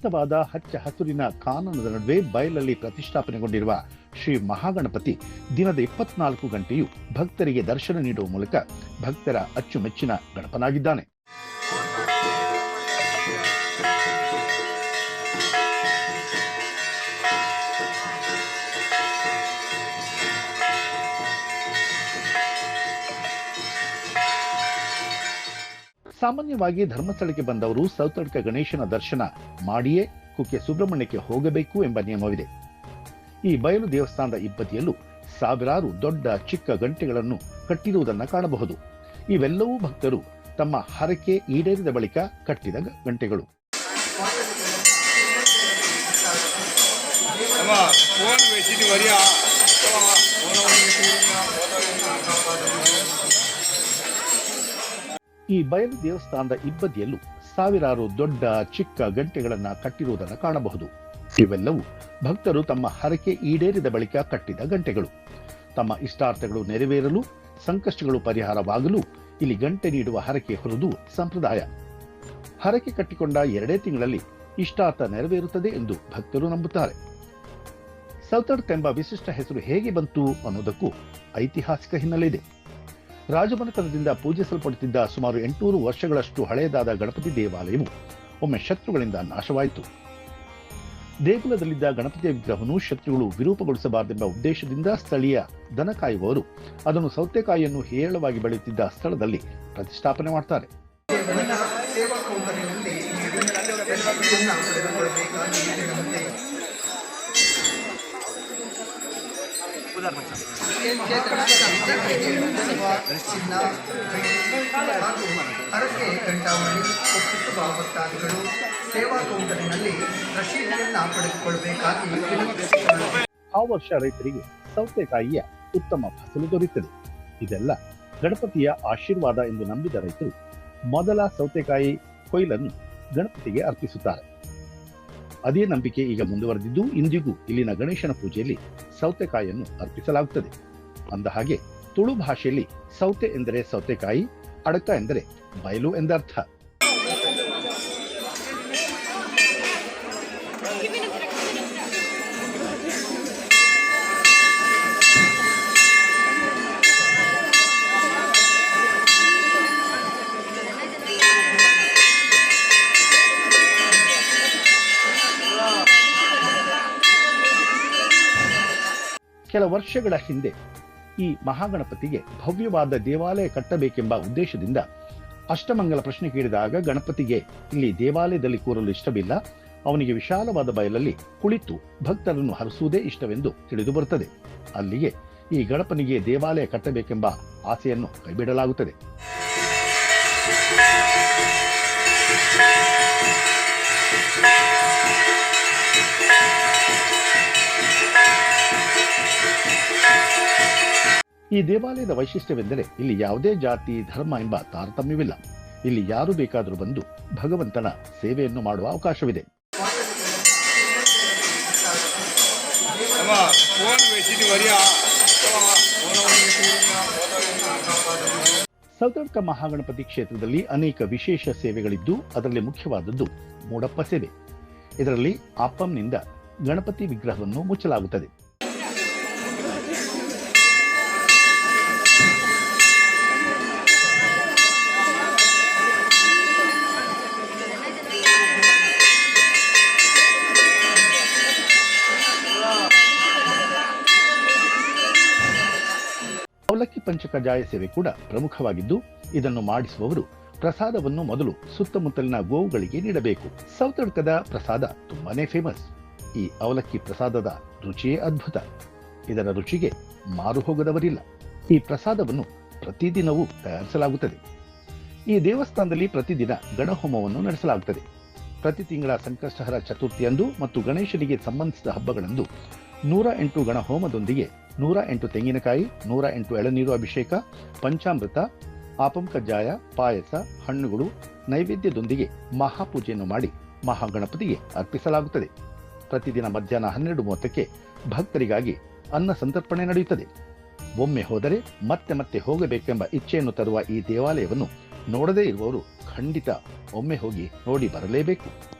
ಶಾಂತವಾದ ಹಚ್ಚ ಹಸುರಿನ ಕಾನನದ ನಡುವೆ ಬಯಲಲ್ಲಿ ಪ್ರತಿಷ್ಠಾಪನೆಗೊಂಡಿರುವ ಶ್ರೀ ಮಹಾಗಣಪತಿ ದಿನದ ಇಪ್ಪತ್ನಾಲ್ಕು ಗಂಟೆಯೂ ಭಕ್ತರಿಗೆ ದರ್ಶನ ನೀಡುವ ಮೂಲಕ ಭಕ್ತರ ಅಚ್ಚುಮೆಚ್ಚಿನ ಗಣಪನಾಗಿದ್ದಾನೆ. ಸಾಮಾನ್ಯವಾಗಿ ಧರ್ಮಸ್ಥಳಕ್ಕೆ ಬಂದವರು ಸೌತಡ್ಕ ಗಣೇಶನ ದರ್ಶನ ಮಾಡಿಯೇ ಕುಕ್ಕೆ ಸುಬ್ರಹ್ಮಣ್ಯಕ್ಕೆ ಹೋಗಬೇಕು ಎಂಬ ನಿಯಮವಿದೆ. ಈ ಬಯಲು ದೇವಸ್ಥಾನದ ಇಬ್ಬದಿಯಲ್ಲೂ ಸಾವಿರಾರು ದೊಡ್ಡ, ಚಿಕ್ಕ ಗಂಟೆಗಳನ್ನು ಕಟ್ಟಿರುವುದನ್ನು ಕಾಣಬಹುದು. ಇವೆಲ್ಲವೂ ಭಕ್ತರು ತಮ್ಮ ಹರಕೆ ಈಡೇರಿದ ಬಳಿಕ ಕಟ್ಟಿದ ಗಂಟೆಗಳು. ಈ ಬಯಲು ದೇವಸ್ಥಾನದ ಇಬ್ಬದಿಯಲ್ಲೂ ಸಾವಿರಾರು ದೊಡ್ಡ, ಚಿಕ್ಕ ಗಂಟೆಗಳನ್ನ ಕಟ್ಟಿರುವುದನ್ನು ಕಾಣಬಹುದು. ಇವೆಲ್ಲವೂ ಭಕ್ತರು ತಮ್ಮ ಹರಕೆ ಈಡೇರಿದ ಬಳಿಕ ಕಟ್ಟಿದ ಗಂಟೆಗಳು. ತಮ್ಮ ಇಷ್ಟಾರ್ಥಗಳು ನೆರವೇರಲು, ಸಂಕಷ್ಟಗಳು ಪರಿಹಾರವಾಗಲು ಇಲ್ಲಿ ಗಂಟೆ ನೀಡುವ ಹರಕೆ ಹೊರದು ಸಂಪ್ರದಾಯ. ಹರಕೆ ಕಟ್ಟಿಕೊಂಡ ಎರಡೇ ತಿಂಗಳಲ್ಲಿ ಇಷ್ಟಾರ್ಥ ನೆರವೇರುತ್ತದೆ ಎಂದು ಭಕ್ತರು ನಂಬುತ್ತಾರೆ. ಸೌತರ್ಟ್ ಎಂಬ ವಿಶಿಷ್ಟ ಹೆಸರು ಹೇಗೆ ಬಂತು ಅನ್ನೋದಕ್ಕೂ ಐತಿಹಾಸಿಕ ಹಿನ್ನೆಲೆ ಇದೆ. ರಾಜಮನೆತನದಿಂದ ಪೂಜಿಸಲ್ಪಡುತ್ತಿದ್ದ ಸುಮಾರು ಎಂಟುನೂರು ವರ್ಷಗಳಷ್ಟು ಹಳೆಯದಾದ ಗಣಪತಿ ದೇವಾಲಯವು ಒಮ್ಮೆ ಶತ್ರುಗಳಿಂದ ನಾಶವಾಯಿತು. ದೇಗುಲದಲ್ಲಿದ್ದ ಗಣಪತಿಯ ವಿಗ್ರಹವನ್ನು ಶತ್ರುಗಳು ವಿರೂಪಗೊಳಿಸಬಾರದೆಂಬ ಉದ್ದೇಶದಿಂದ ಸ್ಥಳೀಯ ದನ ಕಾಯುವವರು ಅದನ್ನು ಸೌತೆಕಾಯಿಯನ್ನು ಹೇರಳವಾಗಿ ಬೆಳೆಯುತ್ತಿದ್ದ ಸ್ಥಳದಲ್ಲಿ ಪ್ರತಿಷ್ಠಾಪನೆ ಮಾಡ್ತಾರೆ. ಸೇವಾ ಕೌಂಟರಿನಲ್ಲಿ ಎಲ್ಲವನ್ನ ಪಡೆದುಕೊಳ್ಳಬೇಕಾಗಿ ವಿನಂತಿ. ಚೇತನ ಸಂಘ, ಚಿನ್ನ, ಬೆಳ್ಳಿ ಹಾಗೂ ಹರಕೆ ಗಂಟಾವಳಿ ಒಪ್ಪಿಸುವ ಭಕ್ತಾದಿಗಳು ಸೇವಾ ಕೌಂಟರ್ನಲ್ಲಿ ರಶೀದಿಯನ್ನು ಪಡೆದುಕೊಳ್ಳಬೇಕಾಗಿ. ಆ ವರ್ಷ ರೈತರಿಗೆ ಸೌತೆಕಾಯಿಯ ಉತ್ತಮ ಫಸಲು ದೊರೆಯುತ್ತದೆ ಇದೆಲ್ಲ ಗಣಪತಿಯ ಆಶೀರ್ವಾದ ಎಂದು ನಂಬಿದ ರೈತರು ಮೊದಲ ಸೌತೆಕಾಯಿ ಕೊಯ್ಲನ್ನು ಗಣಪತಿಗೆ ಅರ್ಪಿಸುತ್ತಾರೆ ಅದೇ ನಂಬಿಕೆ ಈಗ ಮುಂದುವರೆದಿದ್ದು ಇಂದಿಗೂ ಇಲ್ಲಿನ ಗಣೇಶನ ಪೂಜೆಯಲ್ಲಿ ಸೌತೆಕಾಯಿಯನ್ನು ಅರ್ಪಿಸಲಾಗುತ್ತದೆ ಅಂದ ಹಾಗೆ ತುಳು ಭಾಷೆಯಲ್ಲಿ ಸೌತೆ ಎಂದರೆ ಸೌತೆಕಾಯಿ ಅಡಕ ಎಂದರೆ ಬಯಲು ಎಂದರ್ಥ. ಕೆಲ ವರ್ಷಗಳ ಹಿಂದೆ ಈ ಮಹಾಗಣಪತಿಗೆ ಭವ್ಯವಾದ ದೇವಾಲಯ ಕಟ್ಟಬೇಕೆಂಬ ಉದ್ದೇಶದಿಂದ ಅಷ್ಟಮಂಗಲ ಪ್ರಶ್ನೆ ಕೇಳಿದಾಗ ಗಣಪತಿಗೆ ಇಲ್ಲಿ ದೇವಾಲಯದಲ್ಲಿ ಕೂರಲು ಇಷ್ಟವಿಲ್ಲ. ಅವನಿಗೆ ವಿಶಾಲವಾದ ಬಯಲಲ್ಲಿ ಕುಳಿತು ಭಕ್ತರನ್ನು ಹರಿಸುವುದೇ ಇಷ್ಟವೆಂದು ತಿಳಿದು ಬರುತ್ತದೆ. ಅಲ್ಲಿಗೆ ಈ ಗಣಪನಿಗೆ ದೇವಾಲಯ ಕಟ್ಟಬೇಕೆಂಬ ಆಸೆಯನ್ನು ಕೈಬಿಡಲಾಗುತ್ತದೆ. ಈ ದೇವಾಲಯದ ವೈಶಿಷ್ಟ್ಯವೆಂದರೆ ಇಲ್ಲಿ ಯಾವುದೇ ಜಾತಿ ಧರ್ಮ ಎಂಬ ತಾರತಮ್ಯವಿಲ್ಲ. ಇಲ್ಲಿ ಯಾರು ಬೇಕಾದರೂ ಬಂದು ಭಗವಂತನ ಸೇವೆಯನ್ನು ಮಾಡುವ ಅವಕಾಶವಿದೆ. ಸೌತಡ್ಕ ಮಹಾಗಣಪತಿ ಕ್ಷೇತ್ರದಲ್ಲಿ ಅನೇಕ ವಿಶೇಷ ಸೇವೆಗಳಿದ್ದು ಅದರಲ್ಲಿ ಮುಖ್ಯವಾದದ್ದು ಮೂಡಪ್ಪ ಸೇವೆ. ಇದರಲ್ಲಿ ಅಪ್ಪಂನಿಂದ ಗಣಪತಿ ವಿಗ್ರಹವನ್ನು ಮುಚ್ಚಲಾಗುತ್ತದೆ. ಅವಲಕ್ಕಿ ಪಂಚಕಜಾಯ ಸೇವೆ ಕೂಡ ಪ್ರಮುಖವಾಗಿದ್ದು, ಇದನ್ನು ಮಾಡಿಸುವವರು ಪ್ರಸಾದವನ್ನು ಮೊದಲು ಸುತ್ತಮುತ್ತಲಿನ ಗೋವುಗಳಿಗೆ ನೀಡಬೇಕು. ಸೌತಡ್ಕದ ಪ್ರಸಾದ ತುಂಬಾನೇ ಫೇಮಸ್ ಈ ಅವಲಕ್ಕಿ ಪ್ರಸಾದದ ರುಚಿಯೇ ಅದ್ಭುತ. ಇದರ ರುಚಿಗೆ ಮಾರು ಹೋಗದವರಿಲ್ಲ. ಈ ಪ್ರಸಾದವನ್ನು ಪ್ರತಿದಿನವೂ ತಯಾರಿಸಲಾಗುತ್ತದೆ. ಈ ದೇವಸ್ಥಾನದಲ್ಲಿ ಪ್ರತಿದಿನ ಗಣಹೋಮವನ್ನು ನಡೆಸಲಾಗುತ್ತದೆ. ಪ್ರತಿ ತಿಂಗಳ ಸಂಕಷ್ಟಹರ ಚತುರ್ಥಿಯಂದು ಮತ್ತು ಗಣೇಶನಿಗೆ ಸಂಬಂಧಿಸಿದ ಹಬ್ಬಗಳಂದು ನೂರ ಎಂಟು ಗಣ ಹೋಮದೊಂದಿಗೆ ನೂರ ಎಂಟು ತೆಂಗಿನಕಾಯಿ, ನೂರ ಎಂಟು ಎಳನೀರು ಅಭಿಷೇಕ, ಪಂಚಾಮೃತ ಆಪಂ ಕಜ್ಜಾಯ ಪಾಯಸ, ಹಣ್ಣುಗಳು, ನೈವೇದ್ಯದೊಂದಿಗೆ ಮಹಾಪೂಜೆಯನ್ನು ಮಾಡಿ ಮಹಾಗಣಪತಿಗೆ ಅರ್ಪಿಸಲಾಗುತ್ತದೆ. ಪ್ರತಿದಿನ ಮಧ್ಯಾಹ್ನ ಹನ್ನೆರಡು ಮೂವತ್ತಕ್ಕೆ ಭಕ್ತರಿಗಾಗಿ ಅನ್ನ ಸಂತರ್ಪಣೆ ನಡೆಯುತ್ತದೆ. ಒಮ್ಮೆ ಹೋದರೆ ಮತ್ತೆ ಮತ್ತೆ ಹೋಗಬೇಕೆಂಬ ಇಚ್ಛೆಯನ್ನು ತರುವ ಈ ದೇವಾಲಯವನ್ನು ನೋಡದೇ ಇರುವವರು ಖಂಡಿತ ಒಮ್ಮೆ ಹೋಗಿ ನೋಡಿ ಬರಲೇಬೇಕು.